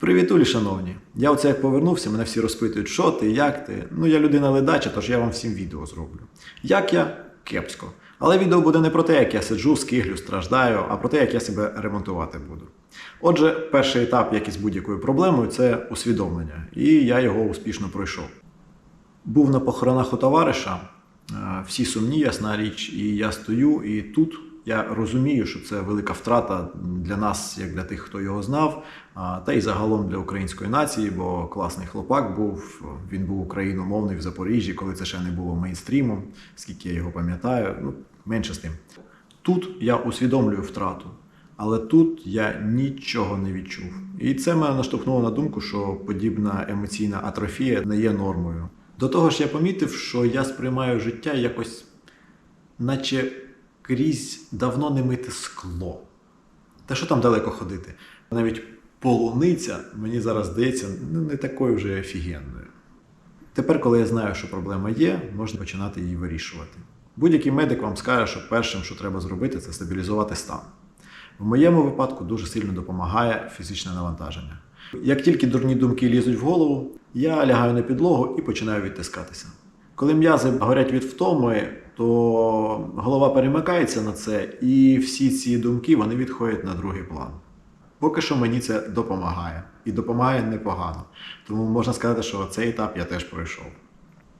Привітулі, шановні! Я оце як повернувся, мене всі розпитують, що ти, як ти. Ну, я людина ледача, тож я вам всім відео зроблю. Як я? Кепсько. Але відео буде не про те, як я сиджу, скиглю, страждаю, а про те, як я себе ремонтувати буду. Отже, перший етап, як із будь-якою проблемою, це усвідомлення. І я його успішно пройшов. Був на похоронах у товариша, е, всі сумні, ясна річ, і я стою, і тут я розумію, що це велика втрата для нас, як для тих, хто його знав, та й загалом для української нації, бо класний хлопак був. Він був україномовний в Запоріжжі, коли це ще не було мейнстрімом, скільки я його пам'ятаю. Ну, менше з тим. Тут я усвідомлюю втрату, але тут я нічого не відчув. І це мене наштовхнуло на думку, що подібна емоційна атрофія не є нормою. До того ж, я помітив, що я сприймаю життя якось, наче крізь давно не мите скло. Та що там далеко ходити? Навіть полуниця, мені зараз здається, не такою вже офігенною. Тепер, коли я знаю, що проблема є, можна починати її вирішувати. Будь-який медик вам скаже, що першим, що треба зробити, це стабілізувати стан. В моєму випадку дуже сильно допомагає фізичне навантаження. Як тільки дурні думки лізуть в голову, я лягаю на підлогу і починаю відтискатися. Коли м'язи горять від втоми, то голова перемикається на це, і всі ці думки вони відходять на другий план. Поки що мені це допомагає. І допомагає непогано. Тому можна сказати, що цей етап я теж пройшов.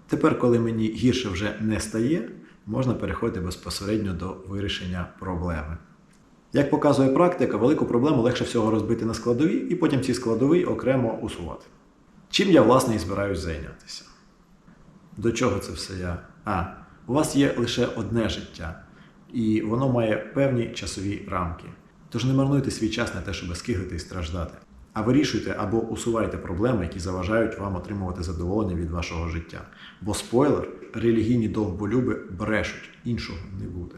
Тепер, коли мені гірше вже не стає, можна переходити безпосередньо до вирішення проблеми. Як показує практика, велику проблему легше всього розбити на складові і потім ці складові окремо усувати. Чим я, власне, і збираюсь зайнятися? До чого це все я? А, у вас є лише одне життя, і воно має певні часові рамки. Тож не марнуйте свій час на те, щоб скиглити і страждати, а вирішуйте або усувайте проблеми, які заважають вам отримувати задоволення від вашого життя. Бо спойлер, релігійні довболюби брешуть, іншого не буде.